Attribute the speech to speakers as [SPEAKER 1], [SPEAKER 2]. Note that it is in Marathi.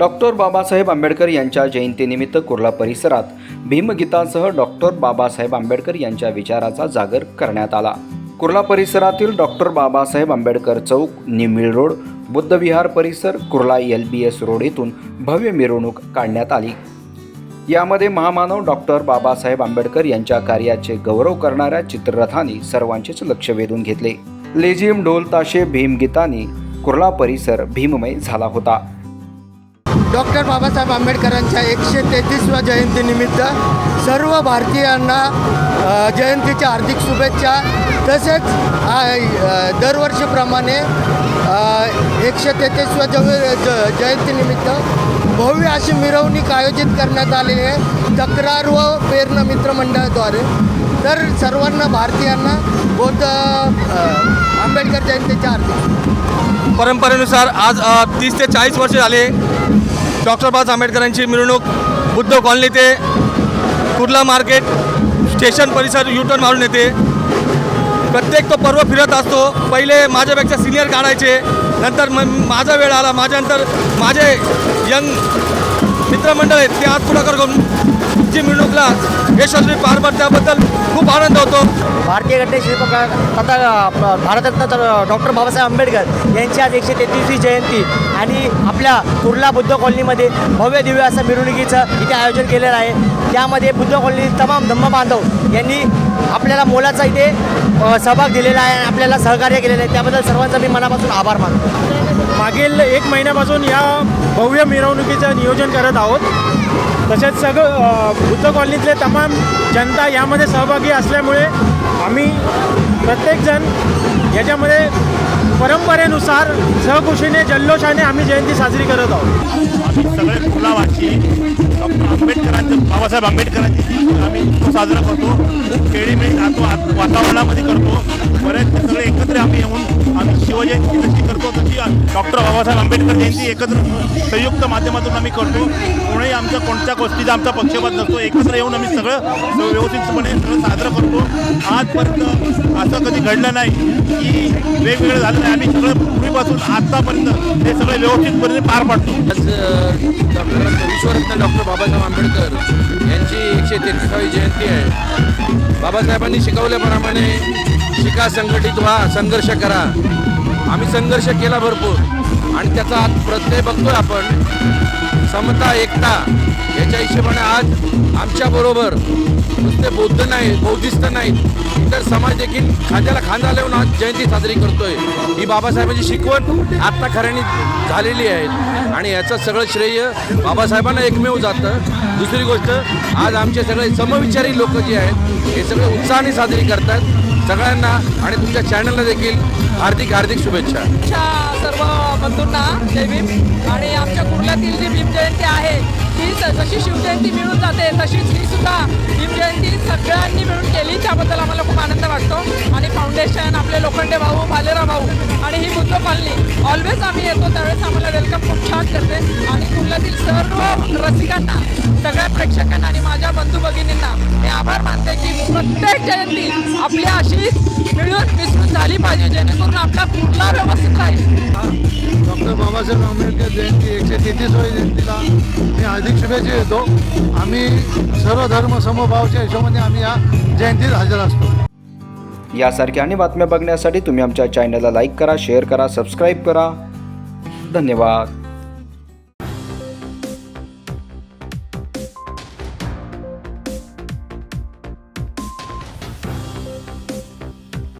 [SPEAKER 1] डॉक्टर बाबासाहेब आंबेडकर यांच्या जयंतीनिमित्त कुर्ला परिसरात भीमगीतासह डॉक्टर बाबासाहेब आंबेडकर यांच्या विचाराचा जागर करण्यात आला. कुर्ला परिसरातील डॉक्टर बाबासाहेब आंबेडकर चौक निमिळ रोड बुद्धविहार परिसर Kurla L B S road येथून भव्य मिरवणूक काढण्यात आली. यामध्ये महामानव डॉक्टर बाबासाहेब आंबेडकर यांच्या कार्याचे गौरव करणाऱ्या चित्ररथांनी सर्वांचेच लक्ष वेधून घेतले. लेझिम ढोल ताशे भीमगीतांनी कुर्ला परिसर भीममय झाला होता.
[SPEAKER 2] डॉक्टर बाबासाहेब आंबेडकरांच्या एकशे तेहतीसव्या जयंतीनिमित्त सर्व भारतीयांना जयंतीच्या हार्दिक शुभेच्छा. तसेच दरवर्षीप्रमाणे एकशे तेहतीसव्या जव ज जयंतीनिमित्त भव्य अशी मिरवणूक आयोजित करण्यात आलेली आहे तक्रार व प्रेरणा मित्रमंडळाद्वारे. तर सर्वांना भारतीयांना बौद्ध आंबेडकर जयंतीच्या हार्दिक
[SPEAKER 3] परंपरेनुसार आज तीस ते चाळीस वर्ष झाले डॉक्टर बाबासाहेब आंबेडकरांची मिरवणूक बुद्ध कॉलनी ते कुर्ला मार्केट स्टेशन परिसर युटर्न मारून येते. प्रत्येक तो पर्व फिरत असतो. पहिले माझ्यापेक्षा सिनियर काढायचे. नंतर म माझा वेळ आला. माझ्यानंतर माझे यंग मित्रमंडळ आहेत ते आज पुढाकार करून जी मिरवणूकला यशस्वी पार पडल्याबद्दल खूप आनंद होतो.
[SPEAKER 4] भारतीय घटने शिल्पकार तथा भारतरत्न डॉक्टर बाबासाहेब आंबेडकर यांची आज एकशे तेहतीसवी जयंती आणि आपल्या कुर्ला बुद्ध कॉलनीमध्ये भव्य दिव्य असं मिरवणुकीचं इथे आयोजन केलेलं आहे. त्यामध्ये बुद्ध कॉलनी तमाम धम्म बांधव यांनी आपल्याला मोलाचा इथे सहभाग दिलेला आहे आणि आपल्याला सहकार्य केलेलं आहे. त्याबद्दल सर्वांचा मी मनापासून आभार मानतो.
[SPEAKER 5] मागील एक महिन्यापासून या भव्य मिरवणुकीचं नियोजन करत आहोत. तसेच सगळं बुद्ध कॉलनीतले तमाम जनता यामध्ये सहभागी असल्यामुळे आम्ही प्रत्येकजण याच्यामध्ये परंपरेनुसार सहकुशीने जल्लोषाने आम्ही जयंती साजरी करत आहोत.
[SPEAKER 6] आम्ही सगळे फुलावाची डॉक्टर बाबासाहेब आंबेडकरांची आम्ही साजरा करतो. खेळीमेळी जातो आत वातावरणामध्ये करतो. बरेच सगळे एकत्र आम्ही येऊन आम्ही शिवजयंती जशी करतो तशी बाबासाहेब आंबेडकर जयंती एकत्र संयुक्त माध्यमातून आम्ही करतो कोणीही आमच्या कोणत्या गोष्टीचा आमचा पक्षपात नसतो. एकत्र येऊन आम्ही सगळं सगळं व्यवस्थितपणे सगळं साजरं करतो. आजपर्यंत असं कधी घडलं नाही की वेगवेगळं झालं नाही. आम्ही सगळं पूर्वीपासून आत्तापर्यंत हे सगळं व्यवस्थितपणे पार पाडतो.
[SPEAKER 7] आज डॉक्टर विश्वरत्न डॉक्टर बाबासाहेब आंबेडकर यांची एकशे तेहतीसावी जयंती आहे. बाबासाहेबांनी शिकवल्याप्रमाणे शिका संघटित व्हा संघर्ष करा. आम्ही संघर्ष केला भरपूर. आणि त्याचा आज प्रत्यय बघतोय आपण. समता एकता याच्या हिशोबाने आज आमच्याबरोबर नुसते बौद्ध नाही बौद्धिस्त नाहीत इतर समाज देखील खांद्याला खांदा लावून आज जयंती साजरी करतोय. ही बाबासाहेबांची शिकवण आत्ता खऱ्याने झालेली आहे. आणि याचं सगळं श्रेय बाबासाहेबांना एकमेव जातं. दुसरी गोष्ट आज आमचे सगळे समविचारी लोक जे आहेत हे सगळे उत्साहाने साजरी करतात सगळ्यांना आणि तुमच्या चॅनलला देखील हार्दिक हार्दिक शुभेच्छा.
[SPEAKER 8] सर्व बंधूंना आणि आमच्या ही जशी शिवजयंती मिळून जाते तशीच ही सुद्धा शिवजयंती जयंती सगळ्यांनी मिळून केली. त्याबद्दल आम्हाला खूप आनंद वाटतो. आणि फाउंडेशन आपले लोखंडे भाऊ भालेराव भाऊ आणि ही बुद्ध कॉलनी ऑलवेज आम्ही येतो. त्यावेळेस आम्हाला वेलकम खूप छान करते. आणि कुर्ल्यातील सर्व रसिकांना सगळ्या प्रेक्षकांना आणि माझ्या बंधू भगिनींना मी आभार मानते की प्रत्येक जयंती आपली अशी मिळून मिसळून झाली पाहिजे. जेणेकरून आपला कुठला व्यवस्थित राहील.
[SPEAKER 9] डॉक्टर बाबासाहेब आंबेडकर जयंती एकशे तेहतीसव्या जयंतीला. हार्दिक शुभेच्छा देतो आम्ही सर्व धर्म समभावाच्या हिशोबाने आम्ही या जयंतीत हजर असतो.
[SPEAKER 1] यासारख्या आणि बातम्या बघण्यासाठी तुम्ही आमच्या चॅनलला लाईक करा शेअर करा सबस्क्राईब करा. धन्यवाद.